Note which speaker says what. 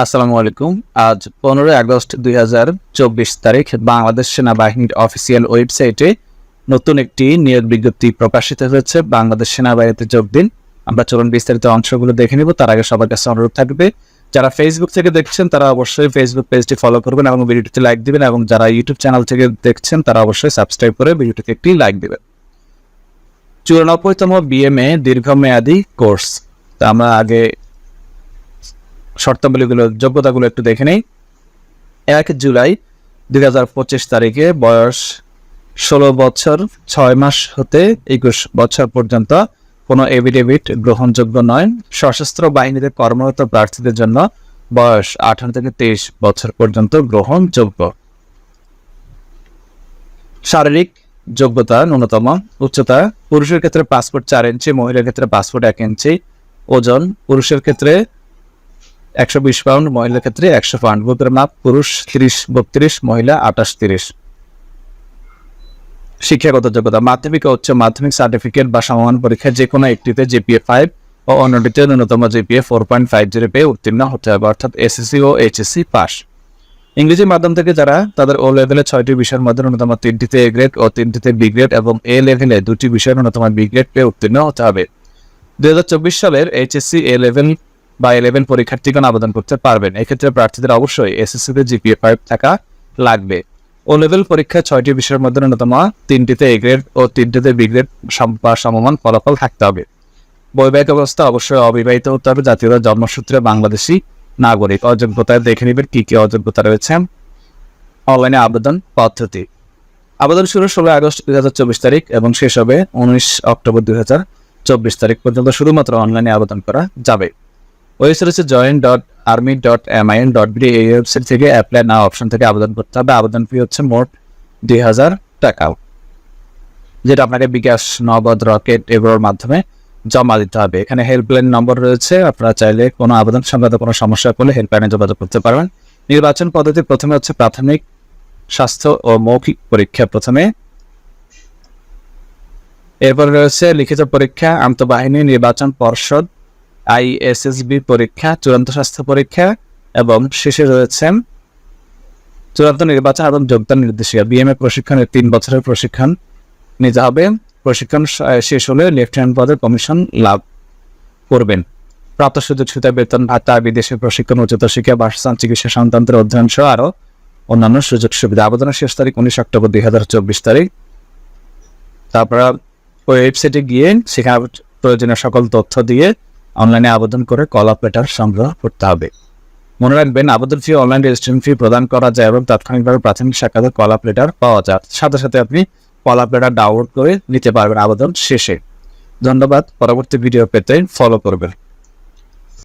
Speaker 1: আসসালামু আলাইকুম আজ পনেরোই আগস্ট দুই তারিখ বাংলাদেশ সেনাবাহিনীর অফিসিয়াল ওয়েবসাইটে নতুন একটি নিয়োগ বিজ্ঞপ্তি প্রকাশিত হয়েছে বাংলাদেশ সেনাবাহিনীতে যোগ দিন আমরা চলুন বিস্তারিত অংশগুলো দেখে নেব তার আগে সবার কাছে অনুরোধ থাকবে যারা ফেসবুক থেকে দেখছেন তারা অবশ্যই ফেসবুক পেজটি ফলো করবেন এবং ভিডিওটিতে লাইক দিবেন এবং যারা ইউটিউব চ্যানেল থেকে দেখছেন তারা অবশ্যই সাবস্ক্রাইব করে ভিডিওটিতে একটি লাইক দেবেন চুরানব্বইতম বিএমএ দীর্ঘমেয়াদী কোর্স তা আমরা আগে শর্তাবলীগুলো যোগ্যতাগুলো একটু দেখে নেই এক জুলাই দুই তারিখে বয়স ষোলো বছর ছয় মাস হতে একুশ বছর পর্যন্ত কোনো এভিডেভিট গ্রহণযোগ্য নয় সশস্ত্র বাহিনীতে কর্মরত প্রার্থীদের জন্য বয়স আঠারো থেকে তেইশ বছর পর্যন্ত গ্রহণযোগ্য শারীরিক যোগ্যতা ন্যূনতম উচ্চতা পুরুষের ক্ষেত্রে পাসপোর্ট চার ইঞ্চি মহিলার ক্ষেত্রে পাসপোর্ট এক ইঞ্চি ওজন পুরুষের ক্ষেত্রে একশো বিশ পাউন্ড মহিলার ক্ষেত্রে একশো পাউন্ড বুকের মাপ পুরুষ তিরিশ বত্রিশ মহিলা আঠাশ তিরিশ শিক্ষাগত যোগ্যতা মাধ্যমিক ও উচ্চ মাধ্যমিক সার্টিফিকেট বা সমমান পরীক্ষায় যে কোনো একটিতে জিপিএ ফাইভ ও অন্যটিতে ন্যূনতম GPA four point five zero পেয়ে উত্তীর্ণ হতে হবে অর্থাৎ এসএসসি ও এইচএসসি পাস ইংরেজি মাধ্যম থেকে যারা তাদের ও লেভেলে ছয়টি বিষয়ের মধ্যে ন্যূনতম তিনটিতে এ গ্রেড ও তিনটিতে বি গ্রেড এবং এ লেভেলে দুটি বিষয়ের ন্যূনতম বি গ্রেড পেয়ে উত্তীর্ণ হতে হবে দু সালের এইচএসসি এ লেভেল বা ইলেভেন পরীক্ষার্থীগণ আবেদন করতে পারবেন এক্ষেত্রে প্রার্থীদের অবশ্যই এসএসসিতে জিপিএ ফাইভ থাকা লাগবে ও লেভেল পরীক্ষায় ছয়টি বিষয়ের মধ্যে অন্যতম তিনটিতে এ গ্রেড ও তিনটিতে বি গ্রেড বা সমমান ফলাফল থাকতে হবে বৈবাহিক অবস্থা অবশ্যই অবিবাহিত হতে হবে জাতীয় জন্মসূত্রে বাংলাদেশি নাগরিক অযোগ্যতায় দেখে নেবেন কী কী অযোগ্যতা রয়েছে অনলাইনে আবেদন পদ্ধতি আবেদন শুরু ষোলো আগস্ট দুই হাজার চব্বিশ তারিখ এবং শেষ হবে উনিশ অক্টোবর দুই হাজার চব্বিশ তারিখ পর্যন্ত শুধুমাত্র অনলাইনে আবেদন করা যাবে ওয়েবসাইট হচ্ছে join dot army dot M MIN dot BD এই ওয়েবসাইট থেকে অ্যাপ্লাই না অপশন থেকে আবেদন করতে হবে আবেদন ফি হচ্ছে মোট দুই হাজার টাকা যেটা আপনাকে বিকাশ নগদ রকেট এগুলোর মাধ্যমে জমা দিতে হবে এখানে হেল্পলাইন নম্বর রয়েছে আপনারা চাইলে কোনো আবেদন সংক্রান্ত কোনো সমস্যা করলে হেল্পলাইনে যোগাযোগ করতে পারবেন নির্বাচন পদ্ধতি প্রথমে হচ্ছে প্রাথমিক স্বাস্থ্য ও মৌখিক পরীক্ষা প্রথমে এরপর রয়েছে লিখিত পরীক্ষা আন্তঃবাহিনী নির্বাচন পর্ষদ আইএসএসবি পরীক্ষা চূড়ান্ত স্বাস্থ্য পরীক্ষা এবং শেষে রয়েছেন চূড়ান্ত নির্বাচন এবং যোগদান নির্দেশিকা বিএমএ প্রশিক্ষণের তিন বছরের প্রশিক্ষণ নিতে হবে প্রশিক্ষণ শেষ হলে লেফটেন্যান্ট পদের কমিশন লাভ করবেন প্রাপ্ত সুযোগ সুবিধা বেতন ভাতা বিদেশে প্রশিক্ষণ উচ্চতর শিক্ষা বাসস্থান চিকিৎসা সংক্রান্তের অধ্যয়ন সহ আরও অন্যান্য সুযোগ সুবিধা আবেদনের শেষ তারিখ উনিশ অক্টোবর দুই হাজার চব্বিশ তারিখ তারপর ওয়েবসাইটে গিয়ে সেখানে প্রয়োজনীয় সকল তথ্য দিয়ে অনলাইনে আবেদন করে কল অপারেটার সংগ্রহ করতে হবে মনে রাখবেন আবেদন ফি অনলাইন রেজিস্ট্রেশন ফি প্রদান করা যায় এবং তাৎক্ষণিকভাবে প্রাথমিক শাখাতে কল অফ পাওয়া যায় সাথে সাথে আপনি কল প্লেটার ডাউনলোড করে নিতে পারবেন আবেদন শেষে ধন্যবাদ পরবর্তী ভিডিও পেতে ফলো করবেন